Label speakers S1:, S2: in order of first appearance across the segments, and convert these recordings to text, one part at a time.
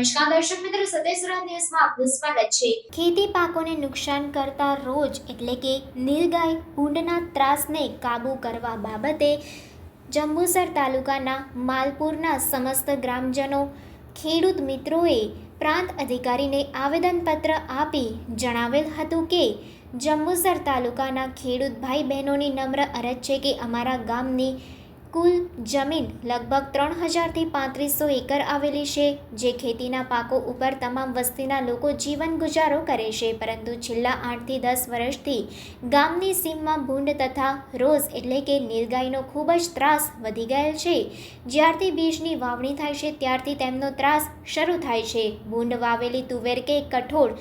S1: નમસ્કાર દર્શક મિત્રો, સત્યસુરા ન્યૂઝમાં આપનું છે. ખેતી પાકોને નુકસાન કરતા રોજ એટલે કે નીલગાય ભૂંડના ત્રાસને કાબૂ કરવા બાબતે જંબુસર તાલુકાના માલપુરના સમસ્ત ગ્રામજનો, ખેડૂત મિત્રોએ પ્રાંત અધિકારીને આવેદનપત્ર આપી જણાવેલ હતું કે, જંબુસર તાલુકાના ખેડૂત ભાઈ બહેનોની નમ્ર અરજ છે કે અમારા ગામની કુલ જમીન લગભગ ત્રણ હજારથી પાંત્રીસો એકર આવેલી છે, જે ખેતીના પાકો ઉપર તમામ વસ્તીના લોકો જીવન ગુજારો કરે છે. પરંતુ છેલ્લા આઠથી દસ વર્ષથી ગામની સીમમાં ભૂંડ તથા રોઝ એટલે કે નીલગાયનો ખૂબ જ ત્રાસ વધી ગયેલ છે. જ્યારથી બીજની વાવણી થાય છે, ત્યારથી તેમનો ત્રાસ શરૂ થાય છે. ભૂંડ વાવેલી તુવેર કે કઠોળ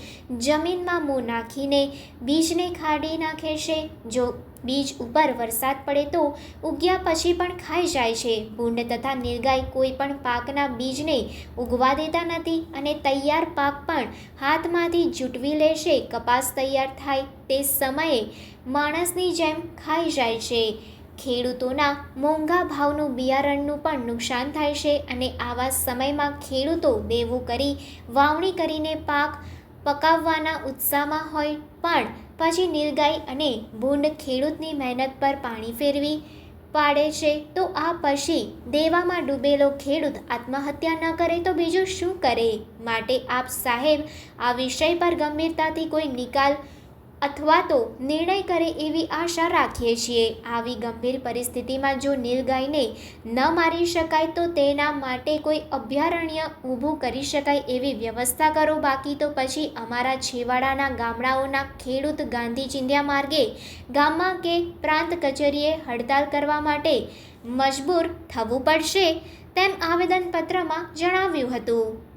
S1: જમીનમાં મોં નાખીને બીજને ખાડી નાખે છે, જો બીજ ઉપર વરસાદ પડે તો ઉગ્યા પછી પણ ખાઈ જાય છે. ભૂંડ તથા નીલગાય કોઈ પણ પાકના બીજને ઉગવા દેતા નથી અને તૈયાર પાક પણ હાથમાંથી જૂટવી લેશે. કપાસ તૈયાર થાય તે સમયે માણસની જેમ ખાઈ જાય છે. ખેડૂતોના મોંઘા ભાવનું બિયારણનું પણ નુકસાન થાય છે અને આવા સમયમાં ખેડૂતો દેવું કરી વાવણી કરીને પાક પકાવવાના ઉત્સાહમાં હોય પણ પછી નીલગાય અને ભૂંડ ખેડૂતની મહેનત પર પાણી ફેરવી પાડે છે, તો આ પછી દેવામાં ડૂબેલો ખેડૂત આત્મહત્યા ન કરે તો બીજું શું કરે? માટે આપ સાહેબ, આ વિષય પર ગંભીરતાથી કોઈ નિકાલ અથવા તો નિર્ણય કરે એવી આશા રાખીએ છીએ. આવી ગંભીર પરિસ્થિતિમાં જો નીલગાયને ન મારી શકાય તો તેના માટે કોઈ અભયારણ્ય ઊભું કરી શકાય એવી વ્યવસ્થા કરો. બાકી તો પછી અમારા છેવાડાના ગામડાઓના ખેડૂત ગાંધી ચિંધ્યા માર્ગે ગામમાં કે પ્રાંત કચેરીએ હડતાલ કરવા માટે મજબૂર થવું પડશે તેમ આવેદનપત્રમાં જણાવ્યું હતું.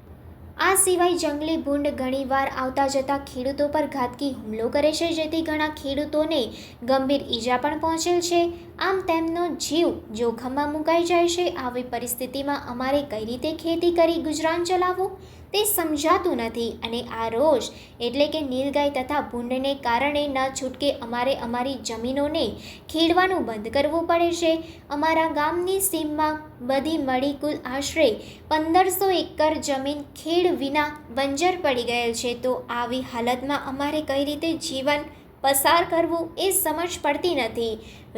S1: આ સિવાય જંગલી ભૂંડ ઘણીવાર આવતા જતા ખેડૂતો પર ઘાતકી હુમલો કરે છે, જેથી ઘણા ખેડૂતોને ગંભીર ઈજા પણ પહોંચેલ છે. આમ તેમનો જીવ જોખમમાં મુકાઈ જાય છે. આવી પરિસ્થિતિમાં અમારે કઈ રીતે ખેતી કરી ગુજરાન ચલાવવું? તે સમજાતું નથી અને આ રોષ એટલે કે નીલગાય તથા ભૂંડને કારણે ન છૂટકે અમારે અમારી જમીનોને ખેડવાનું બંધ કરવું પડે છે. અમારા ગામની સીમમાં બધી મળી કુલ આશરે પંદરસો એકર જમીન ખેડ વિના બંજર પડી ગયેલ છે. તો આવી હાલતમાં અમારે કઈ રીતે જીવન પસાર કરવું એ સમજ પડતી નથી.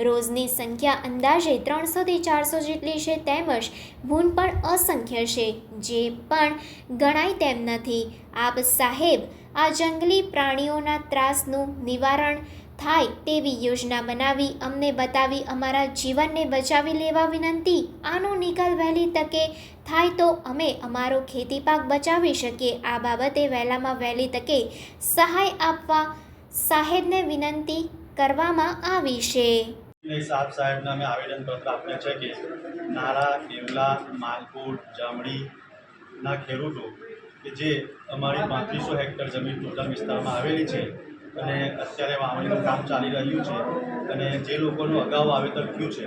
S1: રોજની સંખ્યા અંદાજે ત્રણસોથી ચારસો જેટલી છે તેમજ ભૂન પણ અસંખ્ય છે, જે પણ ગણાય તેમ નથી. આપ સાહેબ, આ જંગલી પ્રાણીઓના ત્રાસનું નિવારણ થાય તેવી યોજના બનાવી, અમને બતાવી, અમારા જીવનને બચાવી લેવા વિનંતી. આનો નિકાલ વહેલી તકે થાય તો અમે અમારો ખેતી પાક બચાવી શકીએ. આ બાબતે વહેલામાં વહેલી તકે સહાય આપવા સાહેબને વિનંતી કરવામાં આવી છે.
S2: સાહેબ સાહેબને અમે આવેદનપત્ર આપ્યું છે કે નારા, કેવલા માલપુર જામડીના ખેડૂતો કે જે અમારી પાંત્રીસો હેક્ટર જમીન ટોટલ વિસ્તારમાં આવેલી છે અને અત્યારે વાવણીનું કામ ચાલી રહ્યું છે અને જે લોકોનું અગાઉ વાવેતર થયું છે,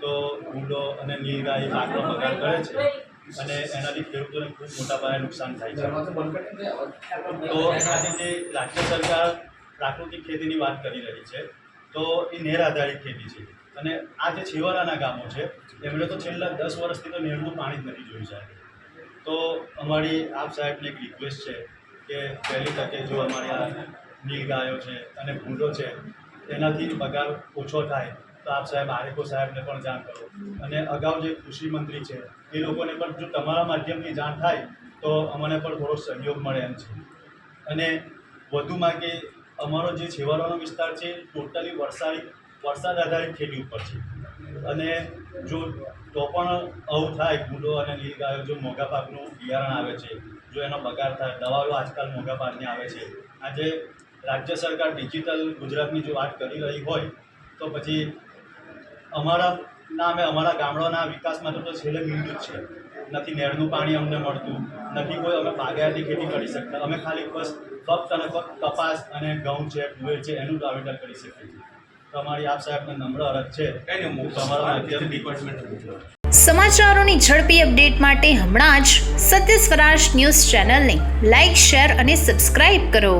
S2: તો ભૂંડો અને નીરગાઈ પાકનો બગાડ કરે છે અને એનાથી ખેડૂતોને ખૂબ મોટા પાયે નુકસાન થાય છે. તો એનાથી જે રાજ્ય સરકાર પ્રાકૃતિક ખેતીની વાત કરી રહી છે, તો એ નેર આધારિત ખેતી છે. અને આ જે છેવાડાના ગામો છે એમણે તો છેલ્લા દસ વર્ષથી તો નેરનું પાણી જ નથી જોયું સાહેબ. તો અમારી આપ સાહેબને એક રિક્વેસ્ટ છે કે પહેલી તકે જો અમારી આ નીલગાયો છે અને ભૂંડો છે, એનાથી પગાર ઓછો થાય, તો આપ સાહેબ આરેકો સાહેબને પણ જાણ કરો. અને અગાઉ જે કૃષિ મંત્રી છે, એ લોકોને પણ જો તમારા માધ્યમથી જાણ થાય, તો અમને પણ થોડો સહયોગ મળે એમ છે. અને વધુમાં કે અમારો જે છેવાડાનો વિસ્તાર છે, ટોટલી વરસાદ વરસાદ આધારિત ખેતી ઉપર છે. અને જો તો પણ આવું થાય, ભૂલો અને નીલગાયો જો મોંઘા પાકનું બિયારણ આવે છે, જો એનો બગાડ થાય, દવાઓ આજકાલ મોંઘા પાકની આવે છે. આજે રાજ્ય સરકાર ડિજિટલ ગુજરાતની જો વાત કરી રહી હોય, તો પછી અમારા નામે, અમારા ગામડાના વિકાસ માટે તો છેલ્લે મીંડું જ છે. નથી નહેરનું પાણી અમને મળતું. નથી કોઈ અમે બાગાયતી ખેતી કરી શકતા. અમે ખાલી બસ ફક્ત અને ફક્ત કપાસ અને ઘઉં છે તુવેર છે એનું વાવેતર કરી શકીએ છીએ. તો આપ સાહેબને નમ્ર અરજ છે. તમારા
S3: સમાચારોની ઝડપી અપડેટ માટે હમણાં જ સત્ય સ્વરાજ ન્યૂઝ ચેનલને લાઇક શેર અને સબસ્ક્રાઇબ કરો.